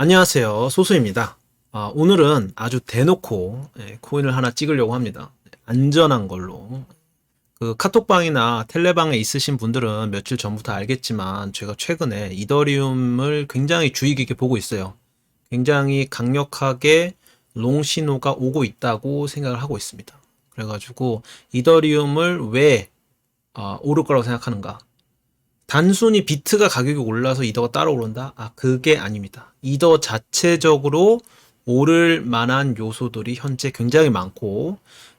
안녕하세요. 소수입니다. 아, 오늘은 아주 대놓고 예, 코인을 하나 찍으려고 합니다. 안전한 걸로. 그 카톡방이나 텔레방에 있으신 분들은 며칠 전부터 알겠지만 제가 최근에 이더리움을 굉장히 주의 깊게 보고 있어요. 굉장히 강력하게 롱 신호가 오고 있다고 생각을 하고 있습니다. 그래가지고 이더리움을 왜 아, 오를 거라고 생각하는가? 단순히 비트가 가격이 올라서 이더가 따라 오른다? 아, 그게 아닙니다. 이더 자체적으로 오를 만한 요소들이 현재 굉장히 많고,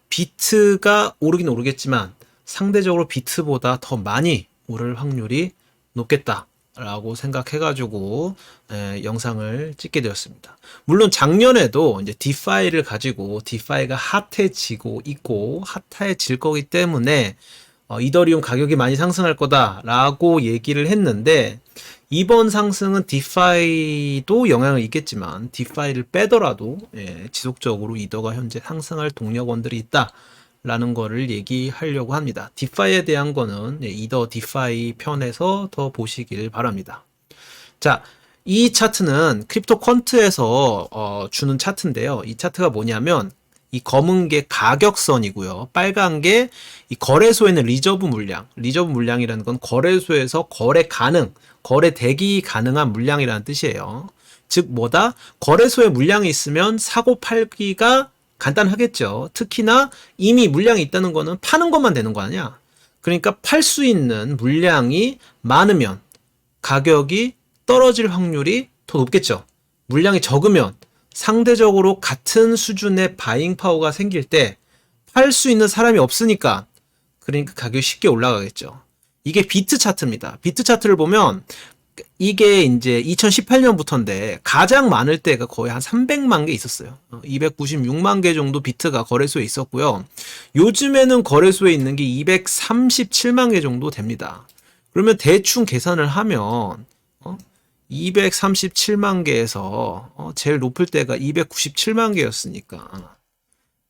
비트가 오르긴 오르겠지만, 상대적으로 비트보다 더 많이 오를 확률이 높겠다라고 생각해가지고, 에, 영상을 찍게 되었습니다. 물론 작년에도 이제 디파이를 가지고, 디파이가 핫해지고 있고, 핫해질 거기 때문에, 어, 이더리움 가격이 많이 상승할 거다라고 얘기를 했는데 이번 상승은 디파이도 영향을 있겠지만 디파이를 빼더라도 예, 지속적으로 이더가 현재 상승할 동력원들이 있다 라는 거를 얘기하려고 합니다. 디파이에 대한 거는 예, 이더 디파이 편에서 더 보시길 바랍니다. 자, 이 차트는 크립토 퀀트에서 어, 주는 차트인데요. 이 차트가 뭐냐면 이 검은 게 가격선이고요. 빨간 게 이 거래소에 있는 리저브 물량. 리저브 물량이라는 건 거래소에서 거래 가능, 거래 대기 가능한 물량이라는 뜻이에요. 즉 뭐다? 거래소에 물량이 있으면 사고 팔기가 간단하겠죠. 특히나 이미 물량이 있다는 거는 파는 것만 되는 거 아니야? 그러니까 팔 수 있는 물량이 많으면 가격이 떨어질 확률이 더 높겠죠. 물량이 적으면 상대적으로 같은 수준의 바잉 파워가 생길 때 팔 수 있는 사람이 없으니까 그러니까 가격이 쉽게 올라가겠죠. 이게 비트 차트입니다. 비트 차트를 보면 이게 이제 2018년부터인데 가장 많을 때가 거의 한 300만 개 있었어요. 296만 개 정도 비트가 거래소에 있었고요. 요즘에는 거래소에 있는 게 237만 개 정도 됩니다. 그러면 대충 계산을 하면 237만 개에서 어, 제일 높을 때가 297만 개였으니까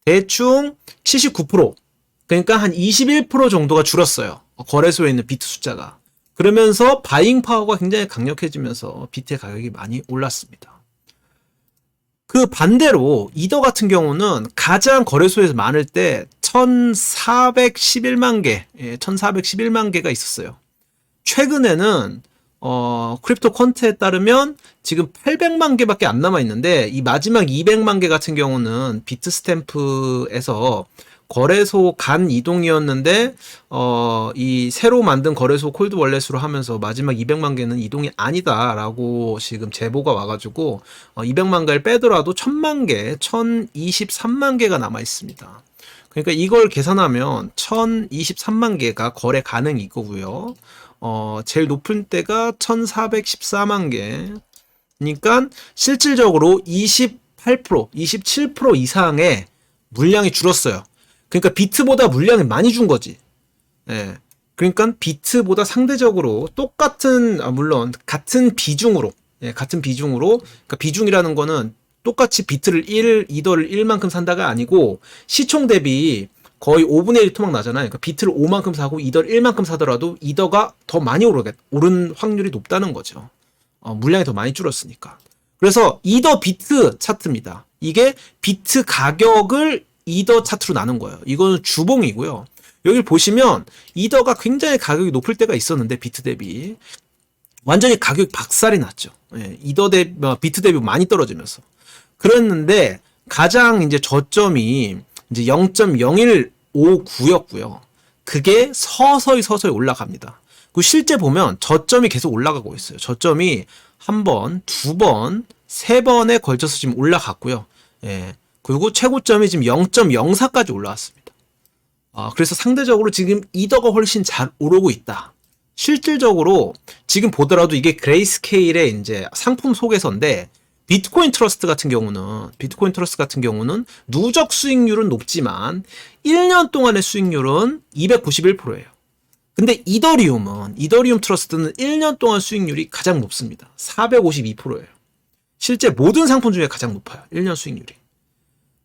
대충 79% 그러니까 한 21% 정도가 줄었어요. 어, 거래소에 있는 비트 숫자가. 그러면서 바잉 파워가 굉장히 강력해지면서 비트의 가격이 많이 올랐습니다. 그 반대로 이더 같은 경우는 가장 거래소에서 많을 때 1411만 개, 예, 1411만 개가 있었어요. 최근에는 어, 크립토 퀀트에 따르면 지금 800만 개밖에 안 남아 있는데 이 마지막 200만 개 같은 경우는 비트 스탬프에서 거래소 간 이동이었는데 어, 이 새로 만든 거래소 콜드 월렛으로 하면서 마지막 200만 개는 이동이 아니다라고 지금 제보가 와가지고 어, 200만 개를 빼더라도 1000만 개, 1023만 개가 남아 있습니다. 그러니까 이걸 계산하면 1023만 개가 거래 가능이 거고요. 어, 제일 높은 때가 1414만 개. 그러니까 실질적으로 28%, 27% 이상의 물량이 줄었어요. 그러니까 비트보다 물량이 많이 준 거지. 예. 그러니까 비트보다 상대적으로 똑같은 아, 물론 같은 비중으로 예, 같은 비중으로 그러니까 비중이라는 거는 똑같이 비트를 1, 2더를 1만큼 산다가 아니고 시총 대비 거의 5분의 1 토막 나잖아요. 그러니까 비트를 5만큼 사고 이더를 1만큼 사더라도 이더가 더 많이 오르겠, 오른 확률이 높다는 거죠. 어, 물량이 더 많이 줄었으니까. 그래서 이더 비트 차트입니다. 이게 비트 가격을 이더 차트로 나눈 거예요. 이거는 주봉이고요. 여기 보시면 이더가 굉장히 가격이 높을 때가 있었는데 비트 대비 완전히 가격이 박살이 났죠. 예, 이더 대 어, 비트 대비 많이 떨어지면서 그랬는데 가장 이제 저점이 이제 0.0159였고요. 그게 서서히 서서히 올라갑니다. 그 실제 보면 저점이 계속 올라가고 있어요. 저점이 한 번, 두 번, 세 번에 걸쳐서 지금 올라갔고요. 예. 그리고 최고점이 지금 0.04까지 올라왔습니다. 아, 그래서 상대적으로 지금 이더가 훨씬 잘 오르고 있다. 실질적으로 지금 보더라도 이게 그레이스케일의 이제 상품 속에서인데 비트코인 트러스트 같은 경우는 비트코인 트러스트 같은 경우는 누적 수익률은 높지만 1년 동안의 수익률은 291%예요. 근데 이더리움은 이더리움 트러스트는 1년 동안 수익률이 가장 높습니다. 452%예요. 실제 모든 상품 중에 가장 높아요. 1년 수익률이.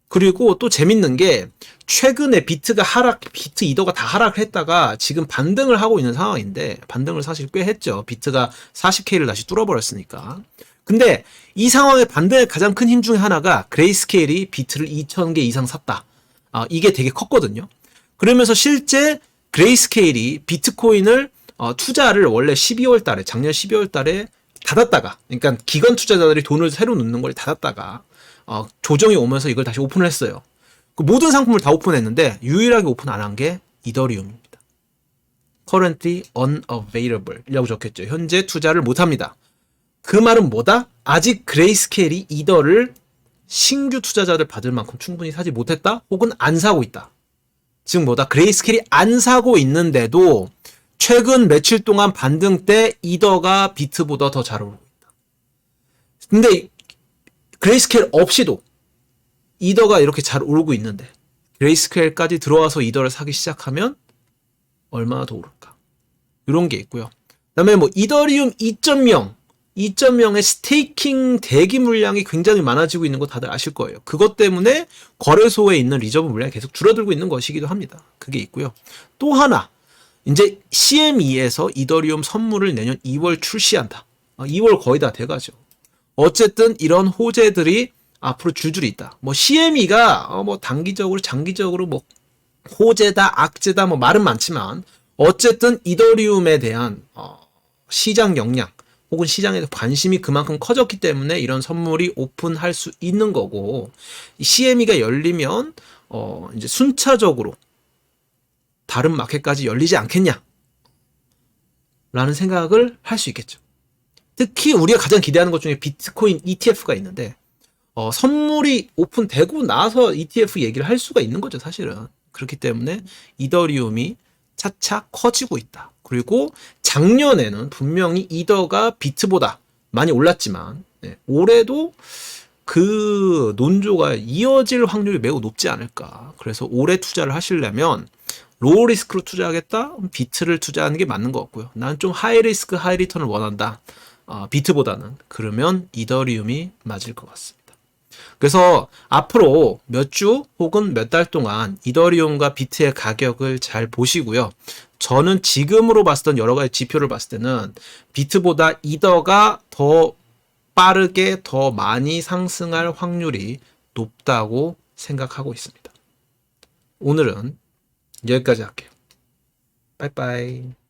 그리고 또 재밌는 게 최근에 비트가 하락, 비트 이더가 다 하락을 했다가 지금 반등을 하고 있는 상황인데 반등을 사실 꽤 했죠. 비트가 40K를 다시 뚫어버렸으니까. 근데 이 상황의 반대의 가장 큰 힘 중에 하나가 그레이스케일이 비트를 2,000개 이상 샀다. 아, 이게 되게 컸거든요. 그러면서 실제 그레이스케일이 비트코인을 어, 투자를 원래 12월 달에 작년 12월 달에 닫았다가 그러니까 기관 투자자들이 돈을 새로 넣는 걸 닫았다가 어, 조정이 오면서 이걸 다시 오픈을 했어요. 그 모든 상품을 다 오픈했는데 유일하게 오픈 안 한 게 이더리움입니다. currently unavailable 이라고 적혔죠. 현재 투자를 못 합니다. 그 말은 뭐다? 아직 그레이스케일이 이더를 신규 투자자들 받을 만큼 충분히 사지 못했다? 혹은 안 사고 있다. 즉 뭐다? 그레이스케일이 안 사고 있는데도 최근 며칠 동안 반등 때 이더가 비트보다 더 잘 오르고 있다. 근데 그레이스케일 없이도 이더가 이렇게 잘 오르고 있는데 그레이스케일까지 들어와서 이더를 사기 시작하면 얼마나 더 오를까? 이런 게 있고요. 그다음에 뭐 이더리움 2.0 2.0의 스테이킹 대기 물량이 굉장히 많아지고 있는 거 다들 아실 거예요. 그것 때문에 거래소에 있는 리저브 물량이 계속 줄어들고 있는 것이기도 합니다. 그게 있고요. 또 하나, 이제 CME에서 이더리움 선물을 내년 2월 출시한다. 2월 거의 다 돼가죠. 어쨌든 이런 호재들이 앞으로 줄줄이 있다. 뭐 CME가 뭐 단기적으로 장기적으로 뭐 호재다 악재다 뭐 말은 많지만 어쨌든 이더리움에 대한 어, 시장 역량 혹은 시장에 관심이 그만큼 커졌기 때문에 이런 선물이 오픈할 수 있는 거고 CME가 열리면 어 이제 순차적으로 다른 마켓까지 열리지 않겠냐 라는 생각을 할 수 있겠죠. 특히 우리가 가장 기대하는 것 중에 비트코인 ETF가 있는데 어, 선물이 오픈되고 나서 ETF 얘기를 할 수가 있는 거죠, 사실은. 그렇기 때문에 이더리움이 차차 커지고 있다. 그리고 작년에는 분명히 이더가 비트보다 많이 올랐지만 네, 올해도 그 논조가 이어질 확률이 매우 높지 않을까. 그래서 올해 투자를 하시려면 로우 리스크로 투자하겠다? 비트를 투자하는 게 맞는 것 같고요. 나는 좀 하이 리스크 하이 리턴을 원한다. 어, 비트보다는 그러면 이더리움이 맞을 것 같습니다. 그래서 앞으로 몇 주 혹은 몇 달 동안 이더리움과 비트의 가격을 잘 보시고요. 저는 지금으로 봤을 땐 여러 가지 지표를 봤을 때는 비트보다 이더가 더 빠르게 더 많이 상승할 확률이 높다고 생각하고 있습니다. 오늘은 여기까지 할게요. 빠이빠이.